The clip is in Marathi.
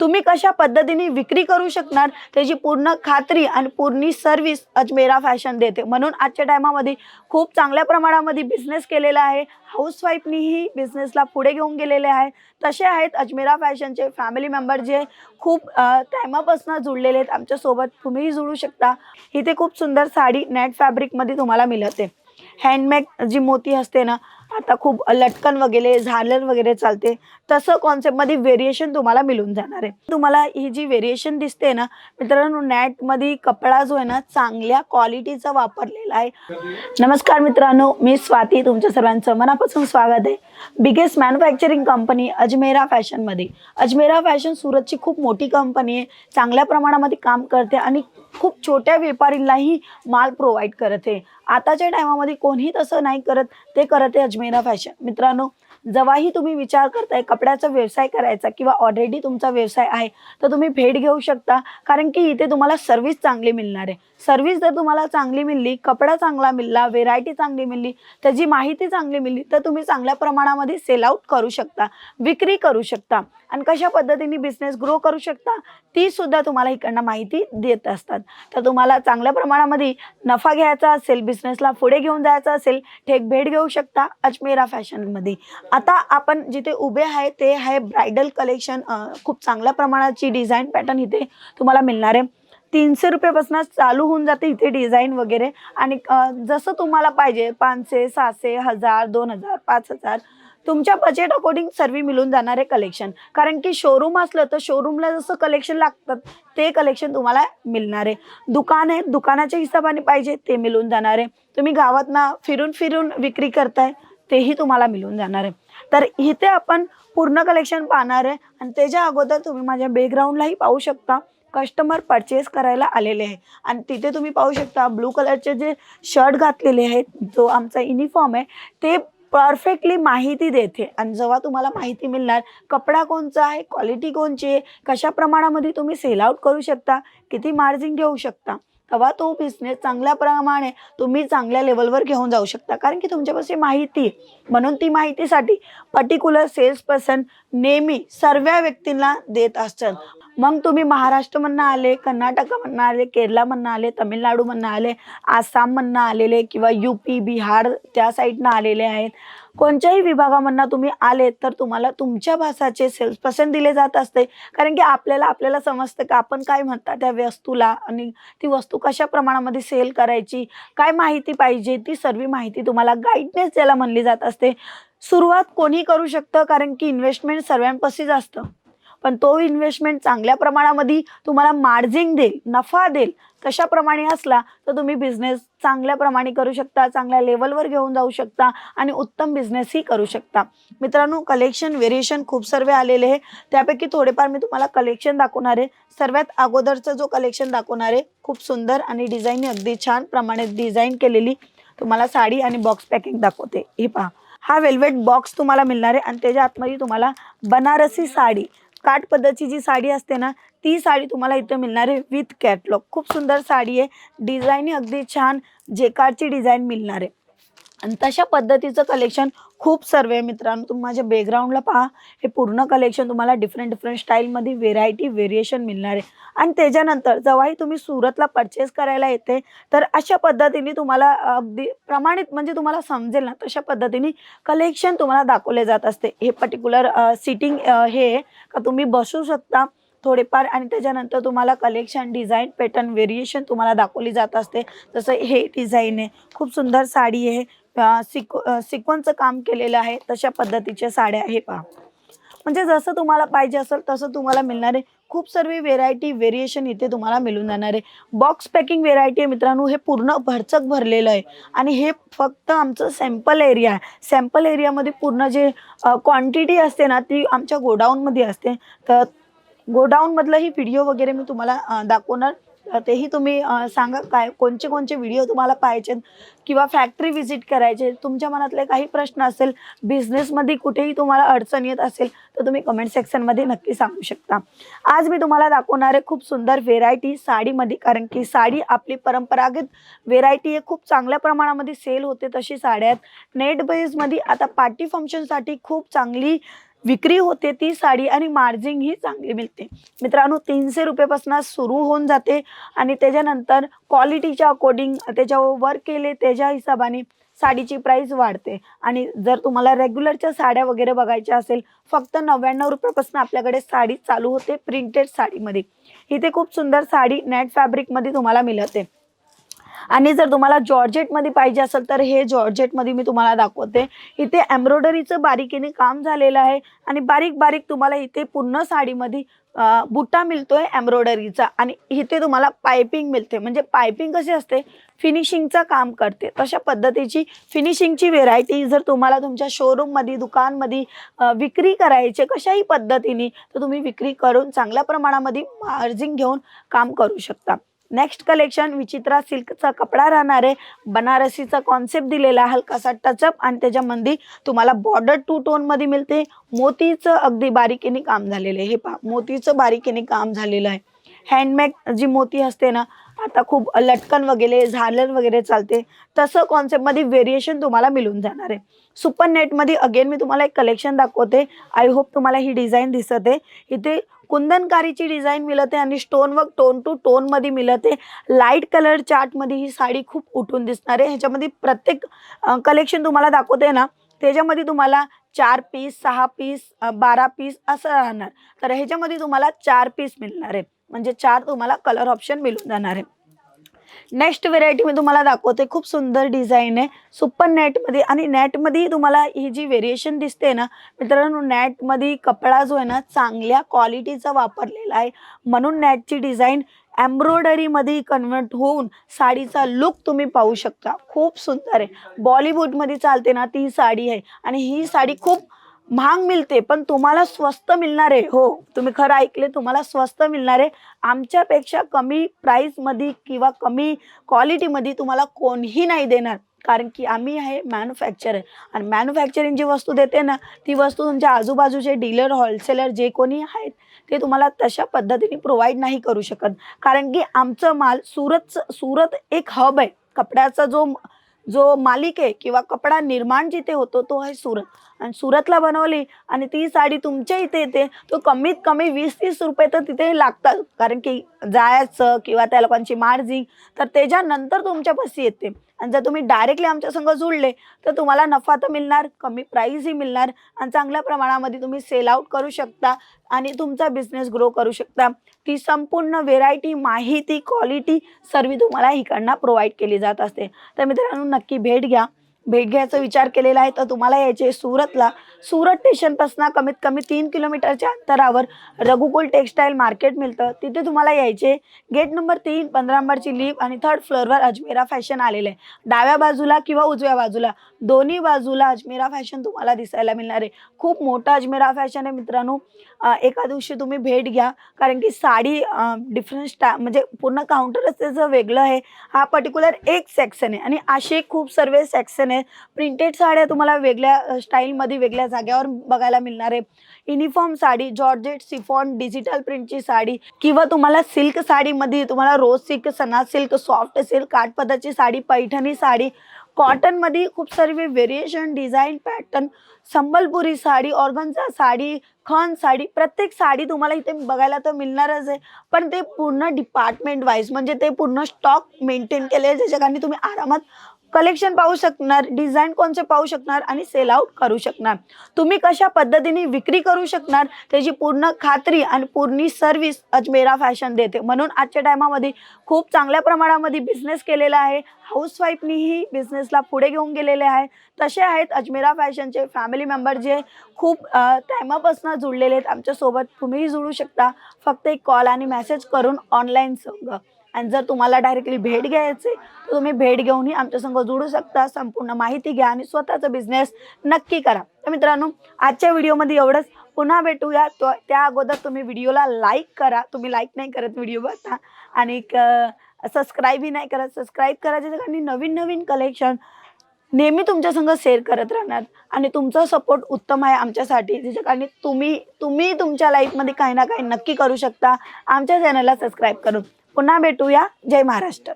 तुम्ही कशा पद्धतीने विक्री करू शकणार? त्याची पूर्ण खात्री आणि पूर्ण सर्व्हिस अजमेरा फॅशन देते. म्हणून आजच्या टायमामध्ये खूप चांगल्या प्रमाणामध्ये बिझनेस केलेला आहे. हाऊसवाईफनीही बिझनेसला पुढे घेऊन गेलेले आहे. तसे आहेत अजमेरा फॅशनचे फॅमिली मेंबर जे खूप टायमापासून जुळलेले आहेत. आमच्यासोबत तुम्हीही जुळू शकता. इथे खूप सुंदर साडी नेट फॅब्रिकमध्ये तुम्हाला मिळते. हँडमेड जी मोती असते ना आता खूप लटकन वगैरे झालर वगैरे चालते. तसं कॉन्सेप्टमध्ये व्हेरिएशन तुम्हाला मिळून जाणार आहे. तुम्हाला ही जी व्हेरिएशन दिसते ना मित्रांनो नॅटमध्ये कपडा जो आहे ना चांगल्या क्वालिटीचा वापरलेला आहे. नमस्कार मित्रांनो मी स्वाती तुमच्या सर्वांचं मनापासून स्वागत आहे. बिगेस्ट मॅन्युफॅक्चरिंग कंपनी अजमेरा फॅशनमध्ये अजमेरा फॅशन सुरतची खूप मोठी कंपनी आहे. चांगल्या प्रमाणामध्ये काम करते आणि खूप छोट्या व्यापारींनाही माल प्रोव्हाइड करत आहे. आताच्या टायमामध्ये कोणीही तसं नाही करत. ते करत आहे अजमेरा फॅशन मित्रांनो जेव्हाही तुम्ही विचार करताय कपड्याचा व्यवसाय करायचा किंवा ऑलरेडी तुमचा व्यवसाय आहे तर तुम्ही भेट घेऊ शकता. कारण की इथे तुम्हाला सर्व्हिस चांगली मिळणार आहे. सर्व्हिस जर तुम्हाला चांगली मिळली कपडा चांगला मिळला व्हेरायटी चांगली मिळली त्याची माहिती चांगली मिळली तर तुम्ही चांगल्या प्रमाणामध्ये सेल आउट करू शकता विक्री करू शकता आणि कशा पद्धतीने बिझनेस ग्रो करू शकता ती सुद्धा तुम्हाला इकडनं माहिती देत असतात. तर तुम्हाला चांगल्या प्रमाणामध्ये नफा घ्यायचा असेल बिझनेसला पुढे घेऊन जायचं असेल थेट भेट घेऊ शकता अजमेरा फॅशनमध्ये. आता आपण जिथे उभे आहे ते आहे ब्रायडल कलेक्शन. खूप चांगल्या प्रमाणाची डिझाईन पॅटर्न इथे तुम्हाला मिळणार आहे. तीनशे रुपयापासून चालू होऊन जाते इथे डिझाईन वगैरे. आणि जसं तुम्हाला पाहिजे पाचशे सहाशे हजार दोन हजार पाच हजार. तुमच्या बजेट अकॉर्डिंग सर्व मिळून जाणार आहे कलेक्शन कारण की शोरूम असलं तर शोरूमला जसं कलेक्शन लागतात ते कलेक्शन तुम्हाला मिळणार आहे. दुकान आहे दुकानाच्या हिशोबाने पाहिजे ते मिळून जाणार आहे. तुम्ही गावातना फिरून फिरून विक्री करताय तेही तुम्हाला मिळून जाणार आहे. तर इथे आपण पूर्ण कलेक्शन पाहणार आहे. आणि त्याच्या अगोदर तुम्ही माझ्या बॅकग्राऊंडलाही पाहू शकता. कस्टमर परचेस करायला आलेले आहे. आणि तिथे तुम्ही पाहू शकता ब्लू कलरचे जे शर्ट घातलेले आहेत जो आमचा युनिफॉर्म आहे ते परफेक्टली माहिती देते. आणि जेव्हा तुम्हाला माहिती मिळणार कपडा कोणचा आहे क्वालिटी कोणची आहे कशा प्रमाणामध्ये तुम्ही सेल आउट करू शकता किती मार्जिन घेऊ शकता. तेव्हा तो बिझनेस चांगल्या प्रमाणे तुम्ही चांगल्या लेवलवर घेऊन जाऊ शकता. कारण की तुमच्यापाशी माहिती आहे. म्हणून ती माहितीसाठी पर्टिक्युलर सेल्स पर्सन नेहमी सर्व व्यक्तींना देत असतात. मग तुम्ही महाराष्ट्रमधनं आले कर्नाटकामधनं आले केरलामधनं आले तामिळनाडूमधनं आले आसाममधनं आलेले किंवा यू पी बिहार त्या साईडनं आलेले आहेत. कोणत्याही विभागामधनं तुम्ही आले तर तुम्हाला तुमच्या भाषाचे सेल्स पर्सेंट दिले जात असते. कारण की आपल्याला आपल्याला समजतं की आपण काय म्हणता त्या वस्तूला आणि ती वस्तू कशा प्रमाणामध्ये सेल करायची काय माहिती पाहिजे ती सर्व माहिती तुम्हाला गाईडनेस ज्याला म्हणली जात असते. सुरुवात कोणी करू शकतं? कारण की इन्व्हेस्टमेंट सर्वांपाशीच असतं पण तो इन्व्हेस्टमेंट चांगल्या प्रमाणामध्ये तुम्हाला मार्जिन देईल नफा देईल. कशाप्रमाणे असला तर तुम्ही बिझनेस चांगल्या प्रमाणे करू शकता चांगल्या लेवलवर घेऊन जाऊ शकता आणि उत्तम बिझनेसही करू शकता. मित्रांनो कलेक्शन व्हेरिएशन खूप सर्व आलेले आहे. त्यापैकी थोडेफार मी तुम्हाला कलेक्शन दाखवणार आहे. सर्वात अगोदरचं जो कलेक्शन दाखवणार आहे खूप सुंदर आणि डिझाईन अगदी छान प्रमाणे डिझाईन केलेली तुम्हाला साडी आणि बॉक्स पॅकिंग दाखवते. ही पहा. हा वेल्वेट बॉक्स तुम्हाला मिळणार आहे आणि त्याच्या आतमध्ये तुम्हाला बनारसी साडी. काठ पद्धतीची जी साडी असते ना ती साडी तुम्हाला इथं मिळणार आहे विथ कॅटलॉग खूप सुंदर साडी आहे. डिझाईन अगदी छान जेकार्डची डिझाईन मिळणार आहे. आणि तशा पद्धतीचं कलेक्शन खूप सर्व आहे मित्रांनो. तुम्ही माझ्या बॅकग्राऊंडला पहा. हे पूर्ण कलेक्शन तुम्हाला डिफरंट डिफरंट स्टाईलमध्ये व्हेरायटी व्हेरिएशन मिळणार आहे. आणि त्याच्यानंतर जेव्हाही तुम्ही सुरतला परचेस करायला येते तर अशा पद्धतीने तुम्हाला अगदी प्रमाणित म्हणजे तुम्हाला समजेल ना तशा पद्धतीने कलेक्शन तुम्हाला दाखवले जात असते. हे पर्टिक्युलर सिटिंग हे आहे. का तुम्ही बसू शकता थोडेफार आणि त्याच्यानंतर तुम्हाला कलेक्शन डिझाईन पॅटर्न व्हेरिएशन तुम्हाला दाखवली जात असते. जसं हे डिझाईन आहे. खूप सुंदर साडी आहे. सिक्व अं, काम केलेलं आहे तशा पद्धतीच्या साड्या आहे पहा. म्हणजे जसं तुम्हाला पाहिजे असेल तसं तुम्हाला मिळणार आहे. खूप सर्व व्हेरायटी व्हेरिएशन इथे तुम्हाला मिळून जाणार आहे. बॉक्स पॅकिंग व्हेरायटी आहे मित्रांनो हे पूर्ण भरचक भरलेलं आहे. आणि हे फक्त आमचं सॅम्पल एरिया आहे. सॅम्पल एरियामध्ये पूर्ण जे क्वांटिटी असते ना ती आमच्या गोडाऊनमध्ये असते. तर गोडाऊनमधलंही व्हिडिओ वगैरे मी तुम्हाला दाखवणार तेही तुम्ही सांगा काय कोणचे कोणचे व्हिडिओ तुम्हाला पाहिजेत किंवा फॅक्टरी व्हिजिट करायचे तुमच्या मनातले काही प्रश्न असेल बिझनेसमध्ये कुठेही तुम्हाला अडचण येत असेल तर तुम्ही कमेंट सेक्शनमध्ये नक्की सांगू शकता. आज मी तुम्हाला दाखवणार आहे खूप सुंदर व्हेरायटी साडीमध्ये कारण की साडी आपली परंपरागत व्हेरायटी आहे खूप चांगल्या प्रमाणामध्ये सेल होते तशी साड्या आहेत. नेट बेसमध्ये आता पार्टी फंक्शनसाठी खूप चांगली विक्री होते ती साडी आणि मार्जिंग ही चांगली मिळते. मित्रांनो तीनशे रुपयेपासून सुरू होऊन जाते आणि त्याच्यानंतर क्वालिटीच्या अकॉर्डिंग त्याच्यावर वर्क केले त्याच्या हिशोबाने साडीची प्राईस वाढते. आणि जर तुम्हाला रेग्युलरच्या साड्या वगैरे बघायच्या असेल फक्त नव्याण्णव रुपयापासून आपल्याकडे साडी चालू होते प्रिंटेड साडीमध्ये. इथे खूप सुंदर साडी नेट फॅब्रिकमध्ये तुम्हाला मिळते. आणि जर तुम्हाला जॉर्जेटमध्ये पाहिजे असेल तर हे जॉर्जेटमध्ये मी तुम्हाला दाखवते. इथे एम्ब्रॉयडरीचं बारीकीने काम झालेलं आहे आणि बारीक बारीक तुम्हाला इथे पूर्ण साडीमध्ये बुट्टा मिळतोय एम्ब्रॉयडरीचा आणि इथे तुम्हाला पायपिंग मिळते. म्हणजे पायपिंग कशी असते? फिनिशिंगचं काम करते. तशा पद्धतीची फिनिशिंगची व्हेरायटी जर तुम्हाला तुमच्या शोरूममध्ये दुकानमध्ये विक्री करायचे कशाही पद्धतीने तर तुम्ही विक्री करून चांगल्या प्रमाणामध्ये मार्जिन घेऊन काम करू शकता. नेक्स्ट कलेक्शन विचित्रा सिल्कचा कपडा राहणार आहे. बनारसीचा कॉन्सेप्ट दिलेला आहे हलकासा टचअप आणि त्याच्यामध्ये तुम्हाला बॉर्डर टू टोनमध्ये मिळते. मोतीचं अगदी बारीकीने काम झालेलं आहे. हे पा मोतीचं बारीकीने काम झालेलं आहे. हँडमेड जी मोती असते ना आता खूप लटकन वगैरे झालर वगैरे चालते. तसं कॉन्सेप्टमध्ये व्हेरिएशन तुम्हाला मिळून जाणार आहे. सुपर नेटमध्ये अगेन मी तुम्हाला एक कलेक्शन दाखवते. आय होप तुम्हाला ही डिझाईन दिसत आहे. इथे कुंदनकारीची डिझाईन मिळते आणि स्टोन वर्क टोन टू टोनमध्ये मिळते. लाइट कलर चार्टमध्ये ही साडी खूप उठून दिसणार आहे. ह्याच्यामध्ये प्रत्येक कलेक्शन तुम्हाला दाखवते ना त्याच्यामध्ये तुम्हाला चार पीस सहा पीस बारा पीस असं राहणार. तर ह्याच्यामध्ये तुम्हाला चार पीस मिळणार आहे. म्हणजे चार तुम्हाला कलर ऑप्शन मिळून जाणार आहे. नेक्स्ट व्हेरायटी मी तुम्हाला दाखवते. खूप सुंदर डिझाईन आहे. सुपर नेटमध्ये आणि नेटमध्ये तुम्हाला ही जी व्हेरिएशन दिसते ना मित्रांनो नेटमध्ये कपडा जो आहे ना चांगल्या क्वालिटीचा वापरलेला आहे. म्हणून नेटची डिझाईन एम्ब्रॉयडरीमध्ये कन्वर्ट होऊन साडीचा लुक तुम्ही पाहू शकता. खूप सुंदर आहे. बॉलिवूडमध्ये चालते ना ती साडी आहे. आणि ही साडी खूप महाग मिळते पण तुम्हाला स्वस्त मिळणार आहे. हो तुम्ही खरं ऐकले तुम्हाला स्वस्त मिळणार आहे. आमच्यापेक्षा कमी प्राईसमध्ये किंवा कमी क्वालिटीमध्ये तुम्हाला कोणीही नाही देणार. कारण की आम्ही आहे मॅन्युफॅक्चर आणि मॅन्युफॅक्चरिंग जी वस्तू देते ना ती वस्तू तुमच्या आजूबाजूचे डीलर होलसेलर जे कोणी आहेत ते तुम्हाला तशा पद्धतीने प्रोव्हाइड नाही करू शकत. कारण की आमचं माल सुरत सुरत एक हब आहे. कपड्याचा जो जो मालिक आहे किंवा कपडा निर्माण जिथे होतो तो आहे सुरत. आणि सुरतला बनवली आणि ती साडी तुमच्या इथे येते. तो कमीत कमी वीस तीस रुपये तर तिथे लागतात. कारण की जायचं किंवा त्या लोकांची मार्जिंग तर त्याच्यानंतर तुमच्यापाशी येते. आणि जर तुम्ही डायरेक्टली आमच्यासंग जुळले तर तुम्हाला नफा तर मिळणार कमी प्राईजही मिळणार आणि चांगल्या प्रमाणामध्ये तुम्ही सेल आउट करू शकता आणि तुमचा बिझनेस ग्रो करू शकता. ती संपूर्ण व्हेरायटी माहिती क्वालिटी सर्व तुम्हाला इकडनं प्रोव्हाइड केली जात असते. तर मित्रांनो नक्की भेट घ्या. भेट घ्यायचा विचार केलेला आहे तर तुम्हाला यायचे सुरतला. सुरत स्टेशनपासून कमीत कमी तीन किलोमीटरच्या अंतरावर रघुकुल टेक्सटाईल मार्केट मिळतं. तिथे तुम्हाला यायचे गेट नंबर तीन पंधरा नंबरची लीव आणि थर्ड फ्लोअरवर अजमेरा फॅशन आलेलं आहे. डाव्या बाजूला किंवा उजव्या बाजूला दोन्ही बाजूला अजमेरा फॅशन तुम्हाला दिसायला मिळणार आहे. खूप मोठा अजमेरा फॅशन आहे मित्रांनो. एका दिवशी तुम्ही भेट घ्या. कारण की साडी डिफरंट स्टा म्हणजे पूर्ण काउंटरच त्याचं वेगळं आहे. हा पर्टिक्युलर एक सेक्शन आहे. आणि असे खूप सर्व सेक्शन आहे प्रिंटेड साड्या तुम्हाला वेगळ्या स्टाईलमध्ये वेगळ्या जाग्यावर बघायला मिळणार आहे. Uniform sari georgette chiffon digital प्रिंटची sari किंवा तुम्हाला सिल्क साडीमध्ये तुम्हाला रोज सिल्क सना सिल्क सॉफ्ट सिल्क काठपदाची साडी पैठणी साडी कॉटनमध्ये खूप सर्व variation design pattern Sambalpuri sari ऑर्गनचा sari खन साडी प्रत्येक साडी तुम्हाला इथे बघायला तर मिळणारच आहे. पण ते पूर्ण डिपार्टमेंट वाईज म्हणजे ते पूर्ण स्टॉक मेंटेन केले आहे ज्याच्या कारणी तुम्ही आरामात कलेक्शन पाहू शकणार डिझाईन कोणचे पाहू शकणार आणि सेल आउट करू शकणार. तुम्ही कशा पद्धतीने विक्री करू शकणार त्याची पूर्ण खात्री आणि पूर्ण सर्व्हिस अजमेरा फॅशन देते. म्हणून आजच्या टायमामध्ये खूप चांगल्या प्रमाणामध्ये बिझनेस केलेला आहे. हाऊसवाईफनीही बिझनेसला पुढे घेऊन गेलेले आहे. तसे आहेत अजमेरा फॅशनचे फॅमिली मेंबर जे खूप टायमापासून जुळलेले आहेत. आमच्यासोबत तुम्हीही जुळू शकता. फक्त एक कॉल आणि मेसेज करून ऑनलाईन संग. आणि जर तुम्हाला डायरेक्टली भेट घ्यायचे तर तुम्ही भेट घेऊनही आमच्या संग जोडू शकता. संपूर्ण माहिती घ्या आणि स्वतःचा बिझनेस नक्की करा. तर मित्रांनो आजच्या व्हिडिओमध्ये एवढंच. पुन्हा भेटूया. तो त्या अगोदर तुम्ही व्हिडिओला लाईक करा. तुम्ही लाईक नाही करत व्हिडिओ बघता. आणि सबस्क्राईबही नाही करत. सबस्क्राईब करायच्या ठिकाणी नवीन नवीन कलेक्शन नेहमी तुमच्यासंग शेअर करत राहणार. आणि तुमचा सपोर्ट उत्तम आहे आमच्यासाठी. त्याच्या कारण तुम्ही तुम्ही तुमच्या लाईफमध्ये काही ना काही नक्की करू शकता. आमच्या चॅनलला सबस्क्राईब करून. पुन्हा भेटूया. जय महाराष्ट्र.